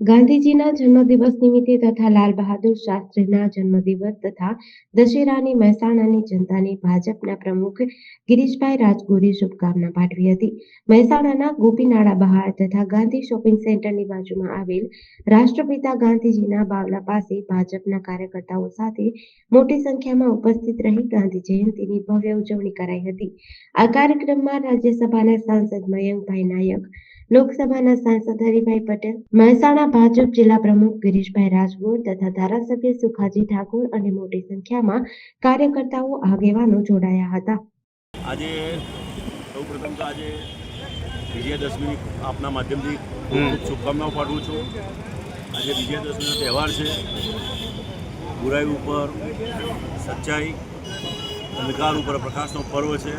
ગાંધીજીના જન્મદિવસ નિમિત્તે તથા લાલ બહાદુર શાસ્ત્રીના જન્મદિવસ તથા દશેરાની મહેસાણાની જનતાને ભાજપના પ્રમુખ ગિરીશભાઈ રાજગોરે શુભકામના પાઠવી હતી. મહેસાણાના ગોપીનાળા બહાર તથા ગાંધી શોપિંગ સેન્ટરની બાજુમાં આવેલ રાષ્ટ્રપિતા ગાંધીજીના બાવલા પાસે ભાજપના કાર્યકર્તાઓ સાથે મોટી સંખ્યામાં ઉપસ્થિત રહી ગાંધી જયંતિની ભવ્ય ઉજવણી કરાઈ હતી. આ કાર્યક્રમમાં રાજ્યસભાના સાંસદ મયંકભાઈ નાયક લોકસભાના સાંસદ હરિભાઈ પટેલ મહેસાણા ભાજપ જિલ્લા પ્રમુખ ગિરીશભાઈ રાજગોર તથા ધારાસભ્ય સુખાજી ઠાકોર અને મોટી સંખ્યામાં કાર્યકર્તાઓ આગેવાનો જોડાયા હતા. આજે સૌપ્રથમ તો આજે વિજયાદશમી આપના માધ્યમથી ખૂબ ખૂબ શુભકામનાઓ પાઠવું છું. આજે વિજયાદશમીનો તહેવાર છે. બુરાઈ ઉપર સચ્ચાઈ અંધકાર ઉપર પ્રકાશનો પર્વ છે.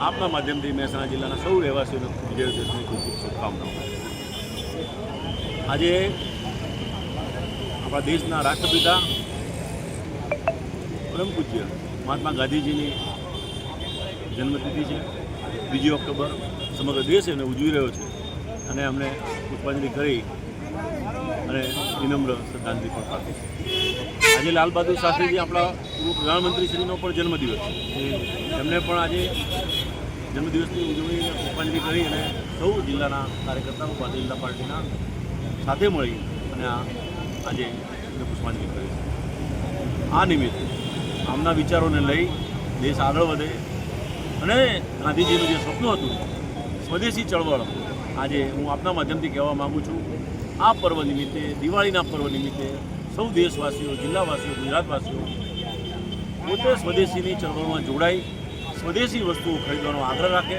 આપના માધ્યમથી મહેસાણા જિલ્લાના સૌ રહેવાસીઓને વિજયાદશમીની ખૂબ ખૂબ શુભકામનાઓ આજે આપણા દેશના રાષ્ટ્રપિતા પરમ પૂજ્ય મહાત્મા ગાંધીજીની જન્મતિથિ છે. બીજી ઓક્ટોબર સમગ્ર દેશ એને ઉજવી રહ્યો છે અને અમને પુષ્પાંજલિ કરી અને વિનમ્ર શ્રદ્ધાંજલિ પણ પાઠવી છે. આજે લાલ બહાદુર શાસ્ત્રીજી આપણા પૂર્વ પ્રધાનમંત્રીશ્રીનો પણ જન્મદિવસ છે. એમને પણ આજે જન્મદિવસની ઉજવણી પુષ્પાંજલિ કરી અને સૌ જિલ્લાના કાર્યકર્તાઓ ભારતીય જનતા પાર્ટીના સાથે મળી અને આજે પુષ્પાંજલિ કરી આ નિમિત્તે આમના વિચારોને લઈ દેશ આગળ વધે અને ગાંધીજીનું જે સ્વપ્ન હતું, સ્વદેશી ચળવળ આજે હું આપના માધ્યમથી કહેવા માગું છું, આ પર્વ નિમિત્તે, દિવાળીના પર્વ નિમિત્તે સૌ દેશવાસીઓ, જિલ્લાવાસીઓ, ગુજરાતવાસીઓ પોતે સ્વદેશીની ચળવળમાં જોડાઈ સ્વદેશી વસ્તુઓ ખરીદવાનો આગ્રહ રાખે,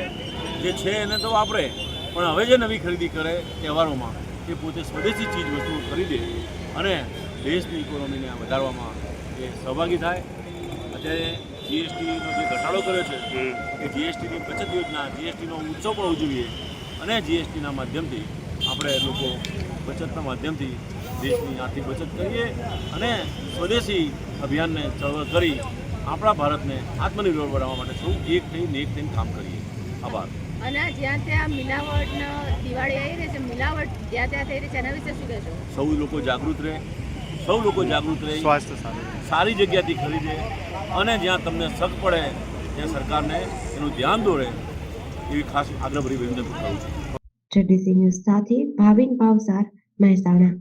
જે છે એને તો વાપરે, પણ હવે જે નવી ખરીદી કરે તહેવારોમાં, એ પોતે સ્વદેશી ચીજ વસ્તુઓ ખરીદે અને દેશની ઇકોનોમીને વધારવામાં એ સહભાગી થાય. અત્યારે જીએસટીનો જે ઘટાડો કર્યો છે, એ જીએસટીની બચત યોજના જીએસટીનો ઉત્સવ પણ ઉજવીએ અને જીએસટીના માધ્યમથી આપણે લોકો બચતના માધ્યમથી દેશની આર્થિક બચત કરીએ અને સ્વદેશી અભિયાનને ચળવળ કરી આપણા ભારતને આત્મનિર્ભર બનાવવા માટે સૌ એક થઈને એક થઈને કામ કરીએ. આભાર. અને જ્યાં ત્યાં મિલાવટ દિવાળી આવી રહી છે મિલાવટ જ્યાં ત્યાં થઈ રહી છે એના વિશે શું કહેશો? સૌ લોકો જાગૃત રહે સૌ લોકો જાગૃત રહે સ્વાસ્થ્ય સારું સારી જગ્યાથી ખરીદે અને જ્યાં તમને શક પડે ત્યાં સરકારને એનું ધ્યાન દોરે એવી ખાસ આગ્રહભરી વિનંતી કરું છું. જડીસી ન્યૂઝ સાથે ભાવિન ભાવસાર મહેસાણા.